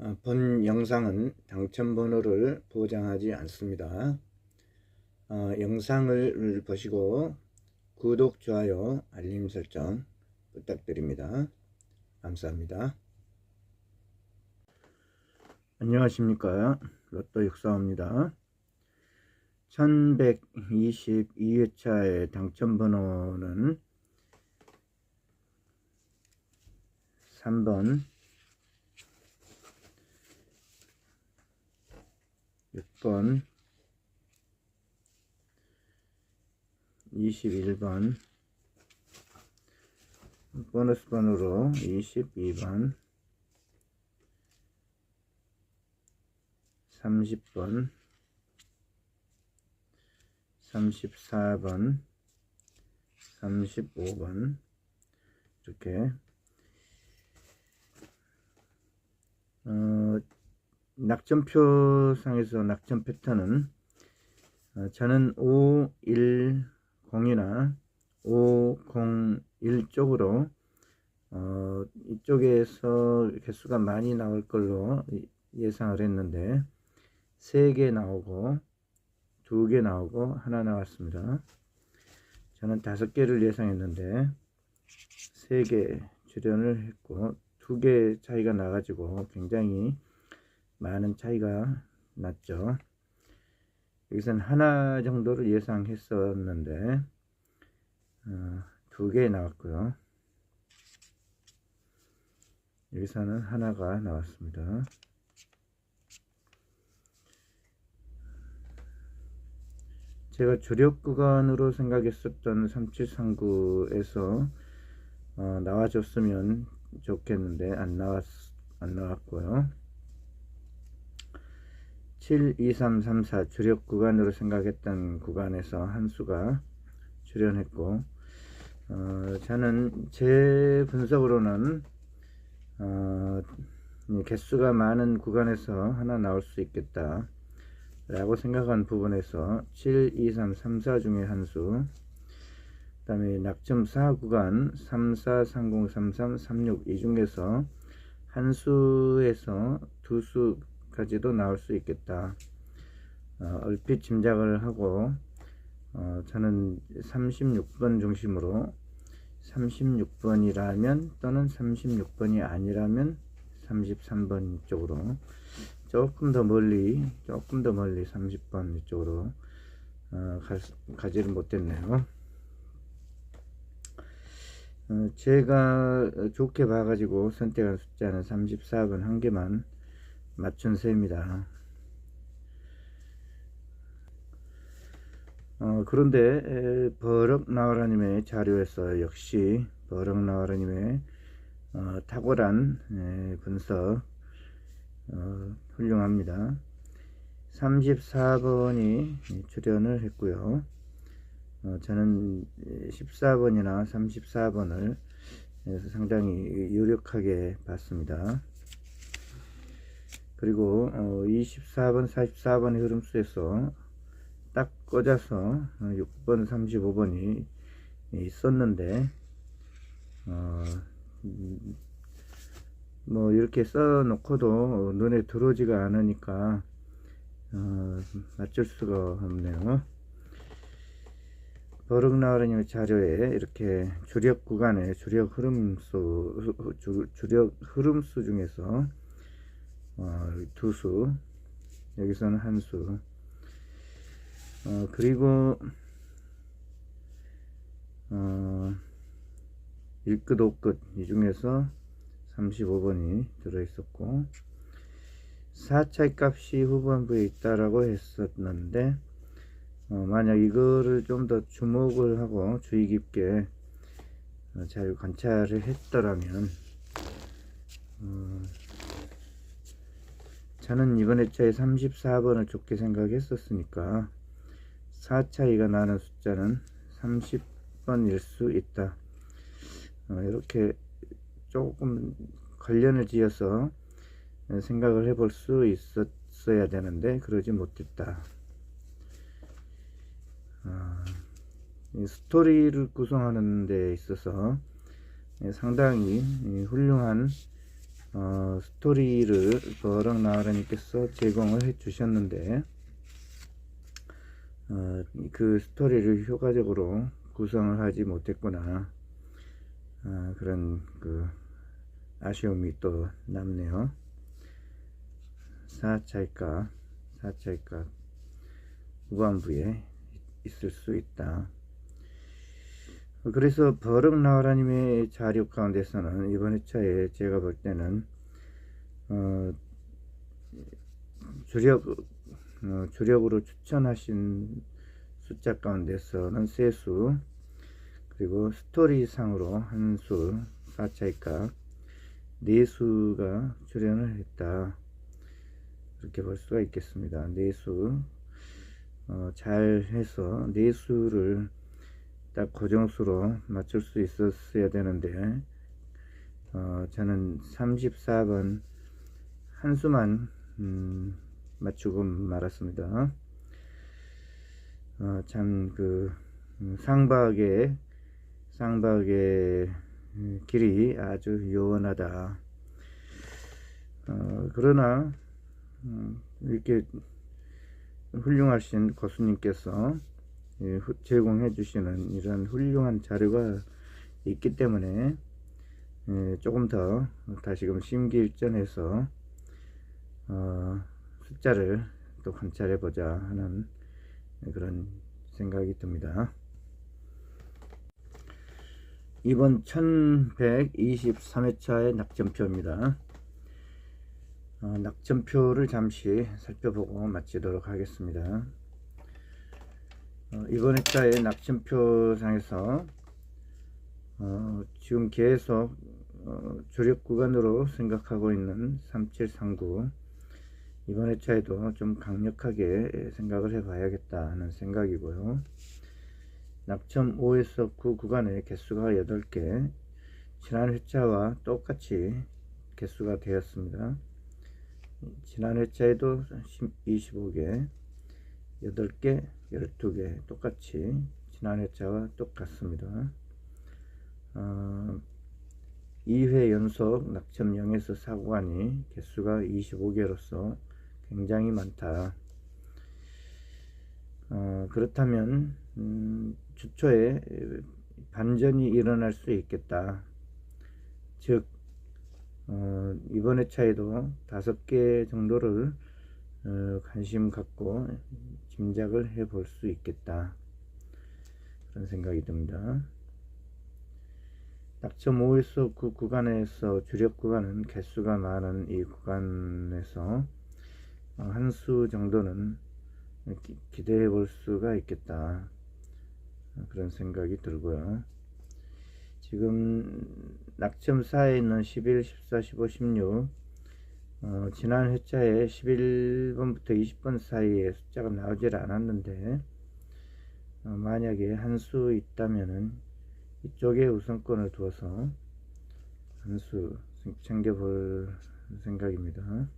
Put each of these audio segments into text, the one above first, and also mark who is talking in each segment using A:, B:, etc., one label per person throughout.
A: 어, 본 영상은 당첨 번호를 보장하지 않습니다. 어, 영상을 보시고 구독, 좋아요, 알림 설정 부탁드립니다. 감사합니다. 안녕하십니까. 로또 육사입니다. 1122회차의 당첨 번호는 3번 6번 21번 보너스 번호로 22번 30번 34번 35번 이렇게. 어, 낙점표상에서 낙점 패턴은 어, 저는 510이나 501 쪽으로 어, 이쪽에서 개수가 많이 나올 걸로 예상을 했는데 3개 나오고 2개 나오고 하나 나왔습니다. 저는 5개를 예상했는데 3개 출연을 했고 2개 차이가 나가지고 굉장히 많은 차이가 났죠. 여기서는 하나 정도를 예상했었는데 어, 두개 나왔고요. 여기서는 하나가 나왔습니다. 제가 주력 구간으로 생각했었던 3739에서 어, 나와줬으면 좋겠는데 안 나왔 안 나왔고요. 7, 2, 3, 3, 4 주력 구간으로 생각했던 구간에서 한 수가 출연했고 어, 저는 제 분석으로는 어, 개수가 많은 구간에서 하나 나올 수 있겠다 라고 생각한 부분에서 7, 2, 3, 3, 4 중에 한수 그 다음에 낙점 4 구간 3, 4, 3, 0, 3, 3, 3, 6 이 중에서 한 수에서 두수 까지도 나올 수 있겠다. 어, 얼핏 짐작을 하고 어, 저는 36번 중심으로 36번이라면 또는 36번이 아니라면 33번 쪽으로 조금 더 멀리 조금 더 멀리 30번 쪽으로 어, 가, 가지를 못했네요. 어, 제가 좋게 봐가지고 선택한 숫자는 34번 한 개만 맞춘 셈입니다 어, 그런데 에, 버럭 나와라님의 자료에서 역시 버럭 나와라님의 어, 탁월한 에, 분석 어, 훌륭합니다. 34번이 출연을 했고요. 어, 저는 14번이나 34번을 상당히 유력하게 봤습니다. 그리고 어, 24번, 44번의 흐름수에서 딱 꽂아서 6번, 35번이 있었는데 어, 뭐 이렇게 써 놓고도 눈에 들어오지가 않으니까 어, 맞출 수가 없네요. 버럭나으르님의 자료에 이렇게 주력 구간의 주력 흐름수 주력 흐름수 중에서 어, 두 수, 여기서는 한 수, 어, 그리고 어, 1끝 5끝. 이 중에서 35번이 들어있었고 4차의 값이 후반부에 있다라고 했었는데 어, 만약 이거를 좀 더 주목을 하고 주의 깊게 어, 잘 관찰을 했더라면 어, 저는 이번 회차에 34번을 좋게 생각했었으니까 4차이가 나는 숫자는 30번일 수 있다 어, 이렇게 조금 관련을 지어서 생각을 해볼 수 있었어야 되는데 그러지 못했다. 어, 스토리를 구성하는 데 있어서 상당히 훌륭한 어, 스토리를 버럭 나으라님께서 제공을 해 주셨는데 어, 그 스토리를 효과적으로 구성을 하지 못했구나 아, 그런 그 아쉬움이 또 남네요. 사차이가 사차이가 후반부에 있을 수 있다. 그래서 버럭 나와라님의 자료 가운데서는 이번 회차에 제가 볼 때는 어, 주력 어, 주력으로 추천하신 숫자 가운데서는 세수 그리고 스토리상으로 한수 사차이가 네수가 출연을 했다 그렇게 볼 수가 있겠습니다. 네수 어, 잘 해서 네수를 딱 고정수로 맞출 수 있었어야 되는데 어, 저는 34번 한 수만 음, 맞추고 말았습니다. 어, 참그 음, 상박의 쌍박의 음, 길이 아주 요원하다. 어, 그러나 음, 이렇게 훌륭하신 고수님께서 제공해 주시는 이런 훌륭한 자료가 있기 때문에 예, 조금 더 다시금 심기일전해서 어, 숫자를 또 관찰해 보자 하는 그런 생각이 듭니다. 이번 1123회차의 낙점표입니다. 어, 낙점표를 잠시 살펴보고 마치도록 하겠습니다. 어, 이번 회차의 낙점표상에서 어, 지금 계속 어, 주력 구간으로 생각하고 있는 3739 이번 회차에도 좀 강력하게 생각을 해 봐야겠다 하는 생각이고요. 낙점 5에서 9 구간의 개수가 8개 지난 회차와 똑같이 개수가 되었습니다. 지난 회차에도 25개 8개 12개 똑같이 지난 회차와 똑같습니다. 어, 2회 연속 낙점 0에서 4구간이 개수가 25개로서 굉장히 많다. 어, 그렇다면 음, 주초에 반전이 일어날 수 있겠다. 즉 어, 이번 회차에도 다섯 개 정도를 어, 관심 갖고 짐작을 해 볼 수 있겠다. 그런 생각이 듭니다. 낙점 5에서 9 구간에서 주력 구간은 개수가 많은 이 구간에서 어, 한수 정도는 기, 기대해 볼 수가 있겠다. 어, 그런 생각이 들고요. 지금 낙점 4에 있는 11, 14, 15, 16 어, 지난 회차에 11번부터 20번 사이에 숫자가 나오질 않았는데 어, 만약에 한 수 있다면은 이쪽에 우선권을 두어서 한 수 챙겨볼 생각입니다.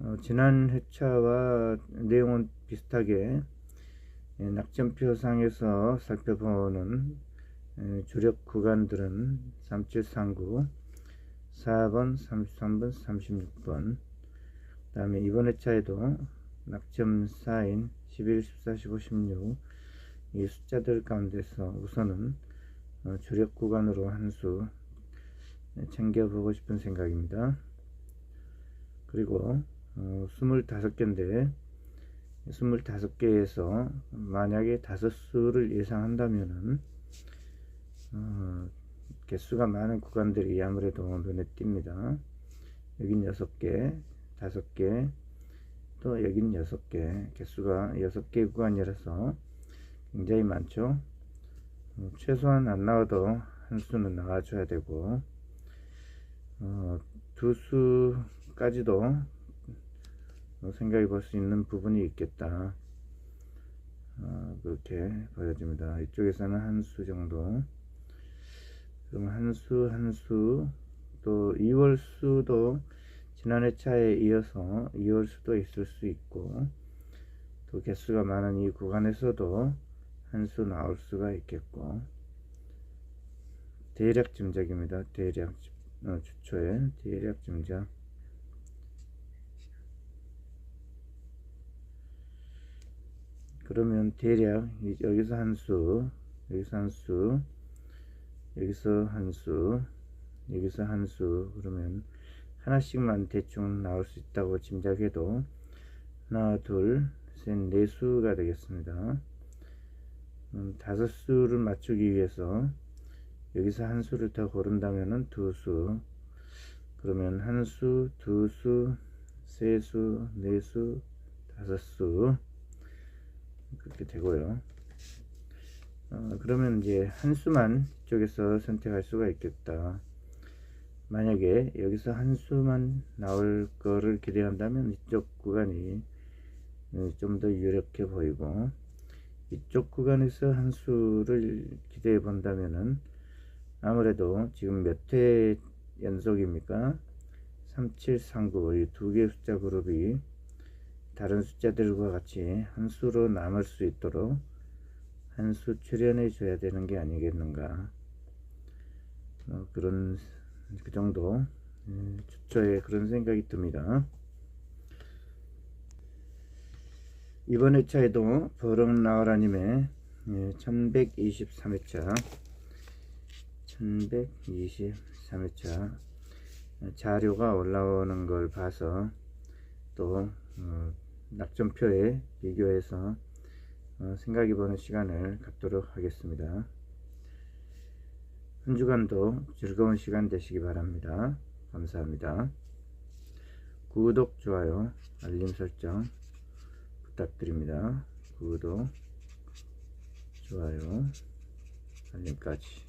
A: 어, 지난 회차와 내용은 비슷하게 예, 낙점표상에서 살펴보는 예, 주력 구간들은 3739, 4번, 33번, 36번 그 다음에 이번 회차에도 낙점 4인 11, 14, 15, 16 이 숫자들 가운데서 우선은 어, 주력 구간으로 한 수 챙겨보고 싶은 생각입니다. 그리고 어, 25개인데 25개에서 만약에 다섯 수를 예상한다면은 어, 개수가 많은 구간들이 아무래도 눈에 띕니다. 여긴 6개, 5개, 또 여긴 6개, 개수가 6개 구간이라서 굉장히 많죠. 어, 최소한 안 나와도 한 수는 나와줘야 되고 어, 두 수까지도 어, 생각해 볼 수 있는 부분이 있겠다. 어, 그렇게 보여집니다. 이쪽에서는 한 수 정도. 그럼 한 수, 한 수, 또 2월 수도 지난 회차에 이어서 2월 수도 있을 수 있고, 또 개수가 많은 이 구간에서도 한 수 나올 수가 있겠고, 대략 짐작입니다. 대략 어, 주초에 대략 짐작. 그러면 대략 이- 여기서 한 수, 여기서 한 수, 여기서 한 수, 여기서 한 수, 그러면 하나씩만 대충 나올 수 있다고 짐작해도 하나, 둘, 셋, 네 수가 되겠습니다. 음, 다섯 수를 맞추기 위해서 여기서 한 수를 더 고른다면은 두 수, 그러면 한 수, 두 수, 세 수, 네 수, 다섯 수 그렇게 되고요. 어, 그러면 이제 한 수만 이쪽에서 선택할 수가 있겠다. 만약에 여기서 한 수만 나올 거를 기대한다면 이쪽 구간이 좀 더 유력해 보이고 이쪽 구간에서 한 수를 기대해 본다면은 아무래도 지금 몇 회 연속입니까? 3739이 두 개의 숫자 그룹이 다른 숫자들과 같이 한 수로 남을 수 있도록 한 수 출연해 줘야 되는 게 아니겠는가. 어, 그런 그 정도 음, 주초에 그런 생각이 듭니다. 이번 회차에도 버럭 나와라님의 1123회차. 1123회차. 자료가 올라오는 걸 봐서 또 어, 낙점표에 비교해서 어, 생각해 보는 시간을 갖도록 하겠습니다. 한 주간도 즐거운 시간 되시기 바랍니다. 감사합니다. 구독, 좋아요, 알림 설정 부탁드립니다. 구독, 좋아요, 알림까지.